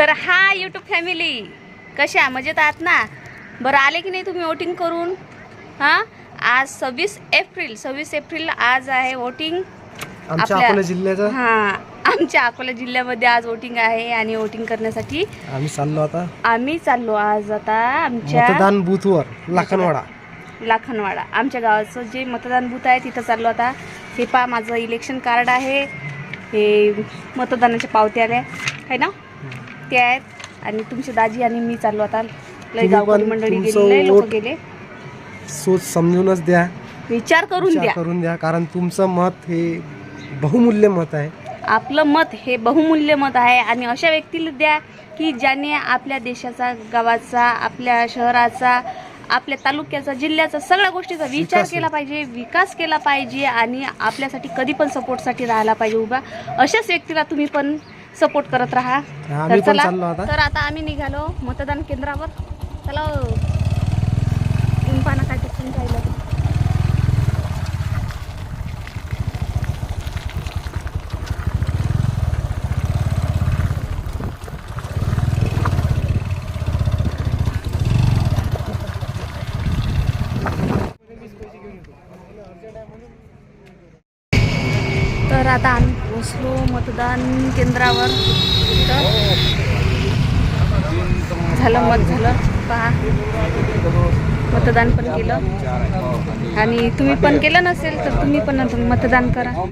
तर हा YouTube family कशा? मजेत आहात ना? बरं आले की नाही तुम्ही वोटिंग करून? हां? आज सव्वीस एप्रिल. सव्वीस एप्रिल आज आहे वोटिंग आमच्या आपल्या- अकोला जिल्ह्याचं? हां. आमच्या अकोला जिल्ह्यामध्ये आज वोटिंग आहे आणि वोटिंग करण्यासाठी आम्ही चाललो आता. आम्ही चाललो आज आता आमच्या मतदान बूथवर लाखनवाडा. लाखनवाडा. आमच्या गावाचं जे मतदान बूथ आहे तिथं चाललो आता. हे पा माझं इलेक्शन कार्ड आहे. हे मतदानाच्या पावत्या आल्या. आहे ना? ते आहेत. आणि तुमचे दाजी आणि मी चाललो आता. लय तुम्ही गावकरी पण मंडळी तुमचं गेले लय लोक वोट गेले. सोच समजूनच द्या. विचार करून विचार द्या. करून द्या कारण तुमचं मत हे बहुमूल्य मत आहे. आपलं मत हे बहुमूल्य मत आहे. आणि अशा व्यक्तीला द्या की ज्याने आपल्या देशाचा गावाचा आपल्या शहराचा आपल्या तालुक्याचा जिल्ह्याचा सगळ्या गोष्टीचा विचार विकास केला पाहिजे विकास केला पाहिजे. आणि आपल्यासाठी कधी पण सपोर्टसाठी राहायला पाहिजे उभा. अशाच व्यक्तीला तुम्ही पण सपोर्ट करत राहा. आम्ही तर पण चला. चाललो आता. तर आता आम्ही निघालो मतदान केंद्रावर. चला ऊन पाना काय टिकून राहिलं तर आता आम्ही पोचलो मतदान केंद्रावर. झालं मत झालं. पहा. मतदान पण केलं. आणि तुम्ही पण केलं नसेल तर तुम्ही पण मतदान करा.